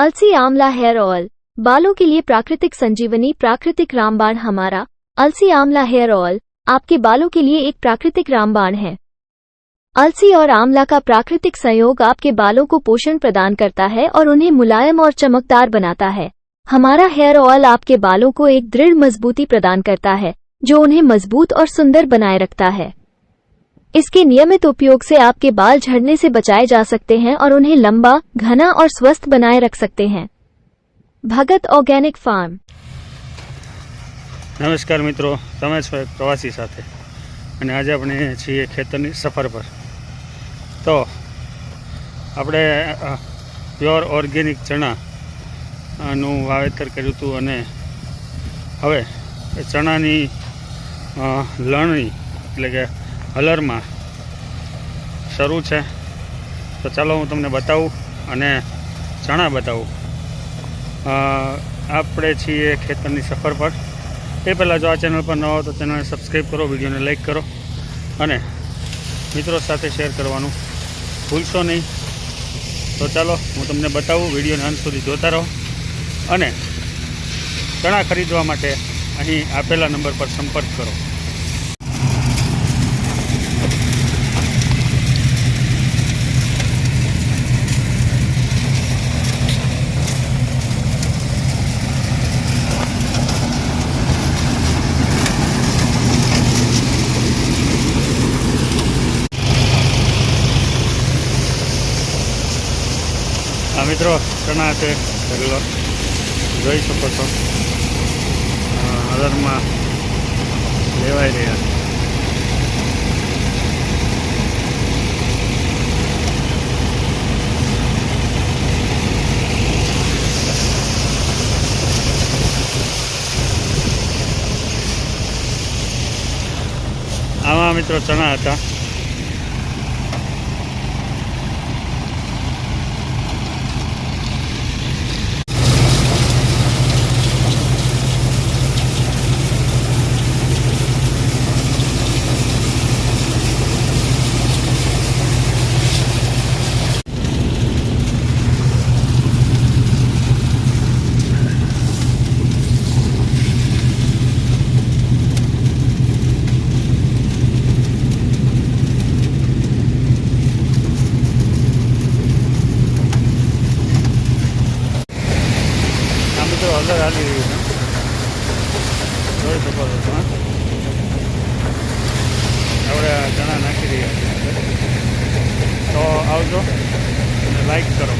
अलसी आंवला hair oil, बालों के लिए प्राकृतिक संजीवनी, प्राकृतिक रामबाण हमारा, अलसी आंवला हेयर ऑयल, आपके बालों के लिए एक प्राकृतिक रामबाण है। अलसी और आंवला का प्राकृतिक संयोग आपके बालों को पोषण प्रदान करता है और उन्हें मुलायम और चमकदार बनाता है। हमारा हेयर ऑयल आपके बालों को एक दृढ़ मजबूती प्रदान करता है, जो उन्हें मज़बूत और सुंदर बनाए रखता है। इसके नियमित उपयोग से आपके बाल झड़ने से बचाए जा सकते हैं और उन्हें लंबा घना और स्वस्थ बनाए रख सकते हैं भगत ऑर्गेनिक फार्म નમસ્કાર મિત્રો તમે છો એક પ્રવાસી સાથે અને આજે આપણે છીએ ખેતરની સફર પર તો આપણે અ, પ્યોર ઓર્ગેનિક ચણા અ, નું વાવેતર કર્યું હતું અને હવે એ ચણાની અ, લણણી એટલે કે હલરમાં શરૂ છે. તો ચાલો હું તમને બતાવું અને ચણા બતાવું. આપણે છીએ ખેતરની સફર પર. એ પહેલાં જો આ ચેનલ પર ન હો તો ચેનલને સબસ્ક્રાઈબ કરો, વિડીયોને લાઈક કરો અને મિત્રો સાથે શેર કરવાનું ભૂલશો નહીં. તો ચાલો હું તમને બતાવું, વિડીયોને અંત સુધી જોતા રહો અને ચણા ખરીદવા માટે અહીં આપેલા નંબર પર સંપર્ક કરો. આ મિત્રો ચણા છે રેગ્યુલર જોઈ શકો છો. હલરમાં લેવાઈ રહ્યા છે. આમાં મિત્રો ચણા હતા. હલર હાલી રહ્યું છે. જોઈ શકો છો તમે. આપણે ચણા નાખી રહ્યા તો આવજો અને લાઈક કરો.